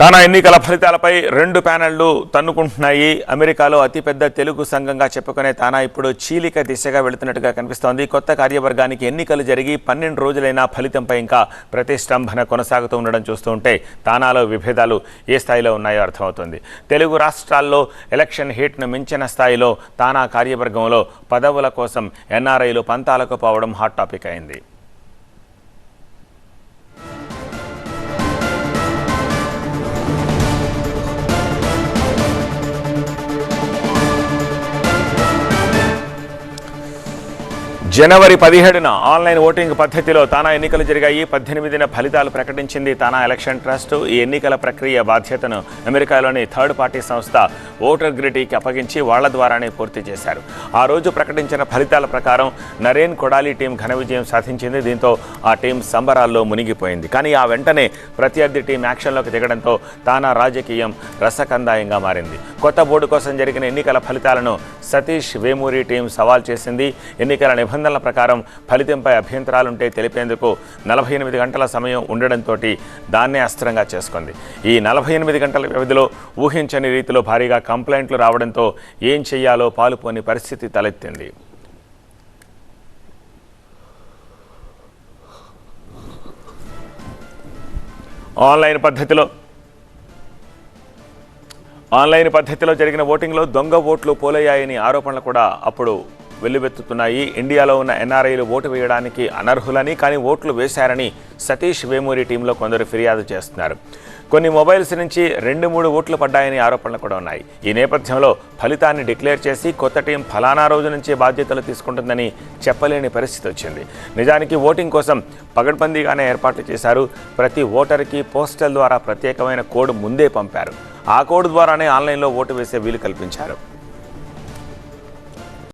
తానా ఎన్నికల ఫలితాలపై రెండు ప్యానెళ్ళు తన్నుకుంటున్నాయి. అమెరికాలో అతిపెద్ద తెలుగు సంఘంగా చెప్పుకునే తానా ఇప్పుడు చీలిక దిశగా వెళుతున్నట్టుగా కనిపిస్తోంది. కొత్త కార్యవర్గానికి ఎన్నికలు జరిగి పన్నెండు రోజులైనా ఫలితంపై ఇంకా ప్రతిష్టంభన కొనసాగుతూ ఉండడం చూస్తూ ఉంటే తానాలో విభేదాలు ఏ స్థాయిలో ఉన్నాయో అర్థమవుతుంది. తెలుగు రాష్ట్రాల్లో ఎలక్షన్ హీట్ను మించిన స్థాయిలో తానా కార్యవర్గంలో పదవుల కోసం ఎన్ఆర్ఐలు పంతాలకు పోవడం హాట్ టాపిక్ అయింది. జనవరి పదిహేడున ఆన్లైన్ ఓటింగ్ పద్ధతిలో తానా ఎన్నికలు జరిగాయి. పద్దెనిమిదిన ఫలితాలు ప్రకటించింది తానా ఎలక్షన్ ట్రస్ట్. ఈ ఎన్నికల ప్రక్రియ బాధ్యతను అమెరికాలోని థర్డ్ పార్టీ సంస్థ ఓటర్ గ్రిటీకి అప్పగించి వాళ్ళ ద్వారానే పూర్తి చేశారు. ఆ రోజు ప్రకటించిన ఫలితాల ప్రకారం నరేన్ కొడాలి టీం ఘన విజయం సాధించింది. దీంతో ఆ టీం సంబరాల్లో మునిగిపోయింది. కానీ ఆ వెంటనే ప్రత్యర్థి టీం యాక్షన్లోకి దిగడంతో తానా రాజకీయం రసకందాయంగా మారింది. కొత్త బోర్డు కోసం జరిగిన ఎన్నికల ఫలితాలను సతీష్ వేమూరి టీం సవాల్ చేసింది. ఎన్నికల నిబంధన నిబంధనల ప్రకారం ఫలితంపై అభ్యంతరాలుంటే తెలిపేందుకు నలభై ఎనిమిది గంటల సమయం ఉండడంతో దాన్నే అస్త్రంగా చేసుకుంది. ఈ నలభై ఎనిమిది గంటల వ్యవధిలో ఊహించని రీతిలో భారీగా కంప్లైంట్లు రావడంతో ఏం చెయ్యాలో పాలుపోని పరిస్థితి తలెత్తింది. ఆన్లైన్ పద్ధతిలో ఆన్లైన్ పద్ధతిలో జరిగిన ఓటింగ్లో దొంగ ఓట్లు పోలయ్యాయని ఆరోపణలు కూడా అప్పుడు వెల్లువెత్తుతున్నాయి. ఇండియాలో ఉన్న ఎన్ఆర్ఐలు ఓటు వేయడానికి అనర్హులని కానీ ఓట్లు వేశారని సతీష్ వేమూరి టీంలో కొందరు ఫిర్యాదు చేస్తున్నారు. కొన్ని మొబైల్స్ నుంచి రెండు మూడు ఓట్లు పడ్డాయని ఆరోపణలు కూడా ఉన్నాయి. ఈ నేపథ్యంలో ఫలితాన్ని డిక్లేర్ చేసి కొత్త టీం ఫలానా రోజు నుంచే బాధ్యతలు తీసుకుంటుందని చెప్పలేని పరిస్థితి వచ్చింది. నిజానికి ఓటింగ్ కోసం పగడ్బందీగానే ఏర్పాట్లు చేశారు. ప్రతి ఓటర్కి పోస్టల్ ద్వారా ప్రత్యేకమైన కోడ్ ముందే పంపారు. ఆ కోడ్ ద్వారానే ఆన్లైన్లో ఓటు వేసే వీలు కల్పించారు.